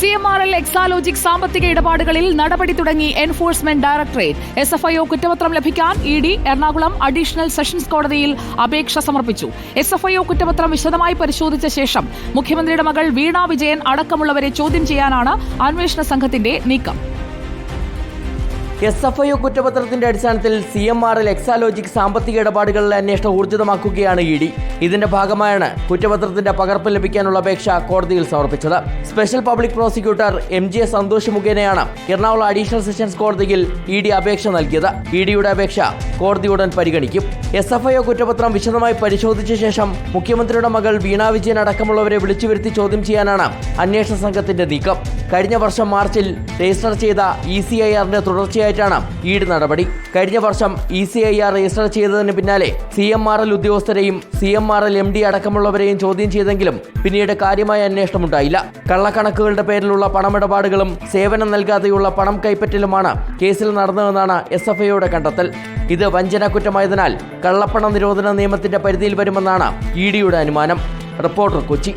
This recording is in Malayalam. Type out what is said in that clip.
C M R L Exalogic സാമ്പത്തിക ഇടപാടുകളിൽ നടപടി തുടങ്ങി enforcement directorate. S F I O കുറ്റപത്രം ലഭിക്കാൻ E D Ernakulam additional sessions കോടതിയിൽ അപേക്ഷ സമർപ്പിച്ചു. എസ് എഫ് ഐ ഒ കുറ്റപത്രം വിശദമായി പരിശോധിച്ച ശേഷം മുഖ്യമന്ത്രിയുടെ മകൾ വീണ വിജയൻ അടക്കമുള്ളവരെ ചോദ്യം ചെയ്യാനാണ് അന്വേഷണ സംഘത്തിന്റെ നീക്കം. എസ് എഫ് ഐ ഒ കുറ്റപത്രത്തിന്റെ അടിസ്ഥാനത്തിൽ C M R L Exalogic സാമ്പത്തിക ഇടപാടുകളിലെ അന്വേഷണം ഊർജിതമാക്കുകയാണ് ഇ ഡി. ഇതിന്റെ ഭാഗമായാണ് കുറ്റപത്രത്തിന്റെ പകർപ്പ് ലഭിക്കാനുള്ള അപേക്ഷ കോടതിയിൽ സമർപ്പിച്ചത്. Special public prosecutor M J Santhosh മുഖേനയാണ് എറണാകുളം അഡീഷണൽ സെഷൻസ് കോടതിയിൽ ഇ ഡി അപേക്ഷ നൽകിയത്. ഇ ഡിയുടെ അപേക്ഷ കോടതി ഉടൻ പരിഗണിക്കും. എസ് എഫ് ഐ ഒ കുറ്റപത്രം വിശദമായി പരിശോധിച്ച ശേഷം മുഖ്യമന്ത്രിയുടെ മകൾ വീണ വിജയൻ അടക്കമുള്ളവരെ വിളിച്ചു വരുത്തി ചോദ്യം ചെയ്യാനാണ് അന്വേഷണ സംഘത്തിന്റെ നീക്കം. കഴിഞ്ഞ വർഷം മാർച്ചിൽ രജിസ്റ്റർ ചെയ്ത ഇ സി ഐ ആറിന്റെ തുടർച്ചയായിട്ടാണ് ഈട് നടപടി. കഴിഞ്ഞ വർഷം E C I R register ചെയ്തതിന് പിന്നാലെ സി എം ആർ എൽ ഉദ്യോഗസ്ഥരെയും C M R L M D അടക്കമുള്ളവരെയും ചോദ്യം ചെയ്തെങ്കിലും പിന്നീട് കാര്യമായ അന്വേഷണം ഉണ്ടായില്ല. കള്ളക്കണക്കുകളുടെ പേരിലുള്ള പണമിടപാടുകളും സേവനം നൽകാതെയുള്ള പണം കൈപ്പറ്റലുമാണ് കേസിൽ നടന്നതെന്നാണ് എസ് എഫ് ഐയുടെ കണ്ടെത്തൽ. ഇത് വഞ്ചന കുറ്റമായതിനാൽ കള്ളപ്പണ നിരോധന നിയമത്തിന്റെ പരിധിയിൽ വരുമെന്നാണ് ഇ ഡിയുടെ അനുമാനം. റിപ്പോർട്ടർ കൊച്ചി.